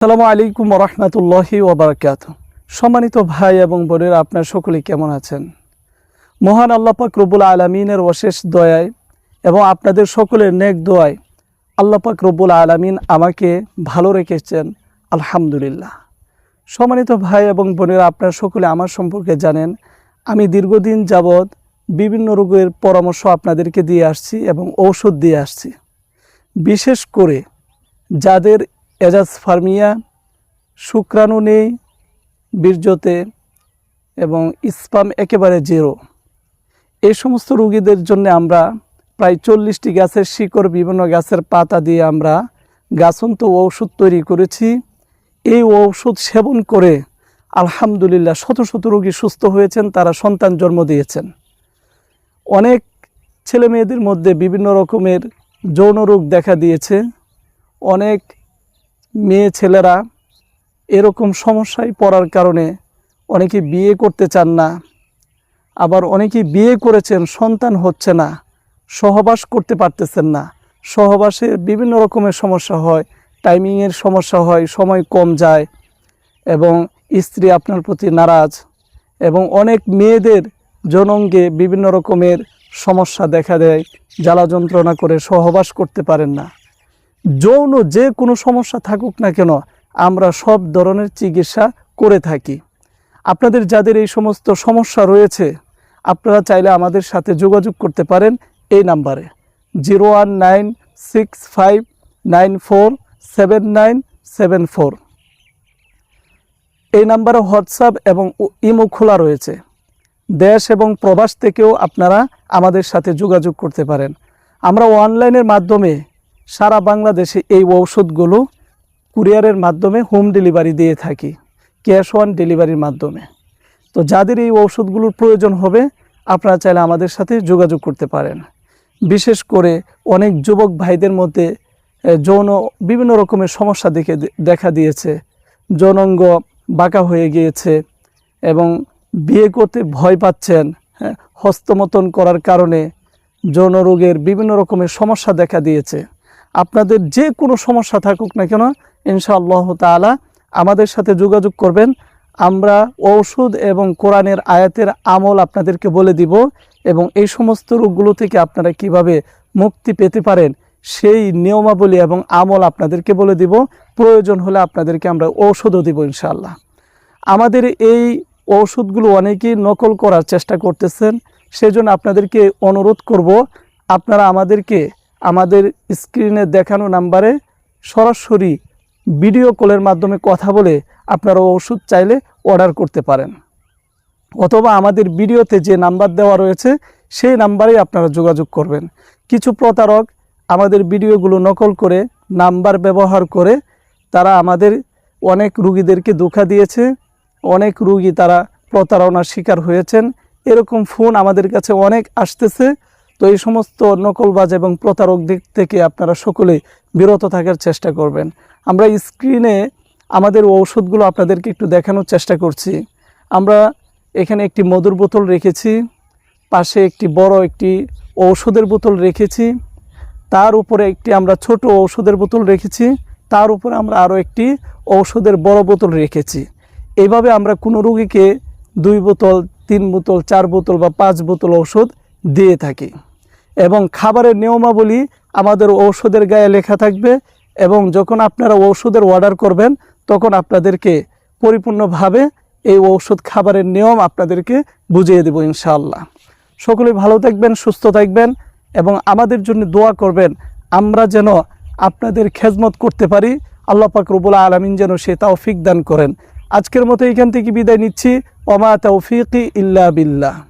সালামু আলাইকুম রহমতুল্লাহি ওবরাকাত। সম্মানিত ভাই এবং বোনের, আপনার সকলে কেমন আছেন? মহান আল্লাপাক রব্বুল আলমিনের অশেষ দয়ায় এবং আপনাদের সকলের নেক দোয়ায় আল্লাপাক রব্বুল আলমিন আমাকে ভালো রেখেছেন, আলহামদুলিল্লাহ। সম্মানিত ভাই এবং বোনেরা, আপনার সকলে আমার সম্পর্কে জানেন, আমি দীর্ঘদিন যাবৎ বিভিন্ন রোগের পরামর্শ আপনাদেরকে দিয়ে আসছি এবং ঔষধ দিয়ে আসছি। বিশেষ করে যাদের এজাজ ফার্মিয়া, শুক্রাণু নেই, বীর্যতে, এবং ইস্পাম একেবারে জিরো। এই সমস্ত রুগীদের জন্য আমরা প্রায় চল্লিশটি গাছের শিকড়, বিভিন্ন গাছের পাতা দিয়ে আমরা গাছন্ত ঔষধ তৈরি করেছি। এই ঔষধ সেবন করে আলহামদুলিল্লাহ শত শত রোগী সুস্থ হয়েছেন, তারা সন্তান জন্ম দিয়েছেন। অনেক ছেলে মেয়েদের মধ্যে বিভিন্ন রকমের যৌন রোগ দেখা দিয়েছে। অনেক মেয়ে ছেলেরা এরকম সমস্যায় পড়ার কারণে অনেকে বিয়ে করতে চান না, আবার অনেকে বিয়ে করেছেন, সন্তান হচ্ছে না, সহবাস করতে পারতেছেন না। সহবাসে বিভিন্ন রকমের সমস্যা হয়, টাইমিংয়ের সমস্যা হয়, সময় কম যায় এবং স্ত্রী আপনার প্রতি নারাজ এবং অনেক মেয়েদের জনঙ্গে বিভিন্ন রকমের সমস্যা দেখা দেয় জ্বালা যন্ত্রণা করে সহবাস করতে পারেন না। যৌন যে কোনো সমস্যা থাকুক না কেন, আমরা সব ধরনের চিকিৎসা করে থাকি। আপনাদের যাদের এই সমস্ত সমস্যা রয়েছে, আপনারা চাইলে আমাদের সাথে যোগাযোগ করতে পারেন এই নাম্বারে। Zero one nine six five nine four seven nine seven four. এই নাম্বারে হোয়াটসঅ্যাপ এবং ইমো খোলা রয়েছে। দেশ এবং প্রবাস থেকেও আপনারা আমাদের সাথে যোগাযোগ করতে পারেন। আমরা অনলাইনের মাধ্যমে সারা বাংলাদেশে এই ঔষধগুলো কুরিয়ারের মাধ্যমে হোম ডেলিভারি দিয়ে থাকি ক্যাশ অন ডেলিভারির মাধ্যমে। তো যাদের এই ঔষধগুলোর প্রয়োজন হবে আপনারা চাইলে আমাদের সাথে যোগাযোগ করতে পারেন। বিশেষ করে অনেক যুবক ভাইদের মধ্যে যৌন বিভিন্ন রকমের সমস্যা দেখে দেখা দিয়েছে। যৌনাঙ্গ বাঁকা হয়ে গিয়েছে এবং বিয়ে করতে ভয় পাচ্ছেন হ্যাঁ, হস্তমতন করার কারণে যৌন রোগের বিভিন্ন রকমের সমস্যা দেখা দিয়েছে। আপনাদের যে কোনো সমস্যা থাকুক না কেন, ইনশাআল্লাহ তাআলা আমাদের সাথে যোগাযোগ করবেন। আমরা ঔষধ এবং কোরআনের আয়াতের আমল আপনাদেরকে বলে দিব এবং এই সমস্ত রোগগুলো থেকে আপনারা কীভাবে মুক্তি পেতে পারেন, সেই নিয়মাবলী এবং আমল আপনাদেরকে বলে দিব। প্রয়োজন হলে আপনাদেরকে আমরা ঔষধও দিব ইনশাআল্লাহ। আমাদের এই ঔষধগুলো অনেকেই নকল করার চেষ্টা করতেছেন, সেজন্য আপনাদেরকে অনুরোধ করব, আপনারা আমাদেরকে আমাদের স্ক্রিনে দেখানো নাম্বারে সরাসরি ভিডিও কলের মাধ্যমে কথা বলে আপনারা ওষুধ চাইলে অর্ডার করতে পারেন। অথবা আমাদের ভিডিওতে যে নাম্বার দেওয়া রয়েছে, সেই নাম্বারেই আপনারা যোগাযোগ করবেন। কিছু প্রতারক আমাদের ভিডিওগুলো নকল করে, নাম্বার ব্যবহার করে, তারা আমাদের অনেক রুগীদেরকে ধোঁকা দিয়েছে, অনেক রুগী তারা প্রতারণার শিকার হয়েছেন। এরকম ফোন আমাদের কাছে অনেক আসতেছে। তো এই সমস্ত নকলবাজ এবং প্রতারক দিক থেকে আপনারা সকলে বিরত থাকার চেষ্টা করবেন। আমরা স্ক্রিনে আমাদের ঔষধগুলো আপনাদেরকে একটু দেখানোর চেষ্টা করছি। আমরা এখানে একটি মধুর বোতল রেখেছি, পাশে একটি বড় একটি ঔষধের বোতল রেখেছি, তার উপরে একটি আমরা ছোট ঔষধের বোতল রেখেছি, তার উপরে আমরা আরও একটি ঔষধের বড় বোতল রেখেছি। এইভাবে আমরা কোনো রোগীকে দুই বোতল, তিন বোতল, চার বোতল বা পাঁচ বোতল ঔষধ দিয়ে থাকি। এবং খাবারের নিয়মাবলী আমাদের ঔষধের গায়ে লেখা থাকবে এবং যখন আপনারা ঔষধের অর্ডার করবেন, তখন আপনাদেরকে পরিপূর্ণভাবে এই ঔষধ খাবারের নিয়ম আপনাদেরকে বুঝিয়ে দেব ইনশাআল্লাহ। সকলে ভালো থাকবেন, সুস্থ থাকবেন এবং আমাদের জন্য দোয়া করবেন, আমরা যেন আপনাদের খেজমত করতে পারি। আল্লাহ পাক রবুল আলমিন যেন সে তৌফিক দান করেন। আজকের মতো এখান থেকে বিদায় নিচ্ছি। ওমা তৌফিকি ইল্লা বিল্লাহ।